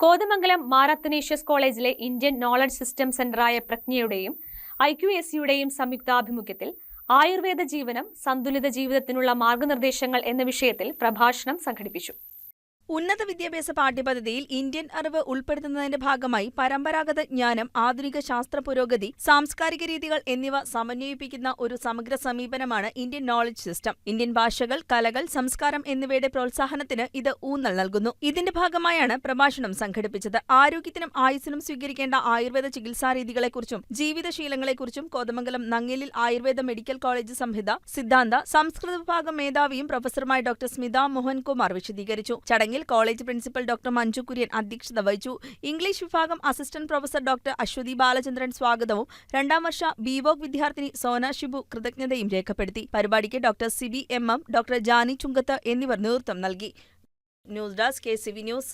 കോതമംഗലം മാറത്തനേഷ്യസ് കോളേജിലെ Indian knowledge system സെന്ററായ പ്രജ്ഞയുടെയും ഐ ക്യു എസ് സിയുടെയും സംയുക്താഭിമുഖ്യത്തിൽ ആയുർവേദ ജീവനം സന്തുലിത ജീവിതത്തിനുള്ള മാർഗനിർദ്ദേശങ്ങൾ എന്ന വിഷയത്തിൽ പ്രഭാഷണം സംഘടിപ്പിച്ചു. ഉന്നത വിദ്യാഭ്യാസ പാഠ്യപദ്ധതിയിൽ ഇന്ത്യൻ അറിവ് ഉൾപ്പെടുത്തുന്നതിന്റെ ഭാഗമായി പരമ്പരാഗത ജ്ഞാനം ആധുനിക ശാസ്ത്ര പുരോഗതി സാംസ്കാരിക രീതികൾ എന്നിവ സമന്വയിപ്പിക്കുന്ന ഒരു സമഗ്ര സമീപനമാണ് ഇന്ത്യൻ നോളജ് സിസ്റ്റം ഇന്ത്യൻ ഭാഷകൾ കലകൾ സംസ്കാരം എന്നിവയുടെ പ്രോത്സാഹനത്തിന് ഇത് ഊന്നൽ നൽകുന്നു. ഇതിന്റെ ഭാഗമായാണ് പ്രഭാഷണം സംഘടിപ്പിച്ചത്. ആരോഗ്യത്തിനും ആയുസ്സിനും സ്വീകരിക്കേണ്ട ആയുർവേദ ചികിത്സാ രീതികളെക്കുറിച്ചും ജീവിതശീലങ്ങളെക്കുറിച്ചും കോതമംഗലം നങ്ങേലിൽ ആയുർവേദ മെഡിക്കൽ കോളേജ് സംഹിത സിദ്ധാന്ത സംസ്കൃത വിഭാഗം മേധാവിയും പ്രൊഫസറുമായ ഡോക്ടർ സ്മിത മോഹൻകുമാർ വിശദീകരിച്ചു. ചടങ്ങിൽ college principal doctor Manju Kurian അധ്യക്ഷത വഹിച്ചു. ഇംഗ്ലീഷ് വിഭാഗം assistant professor doctor Aswathy Balachandran സ്വാഗതവും. രണ്ടാം വർഷ ബിവോക് വിദ്യാർത്ഥിനി സോന ഷിബു കൃതജ്ഞതയും രേഖപ്പെടുത്തി. പരിപാടിക്ക് doctor Siby M M doctor Jani Chungath എന്നിവർ നേതൃത്വം നൽകി. News desk K C V news.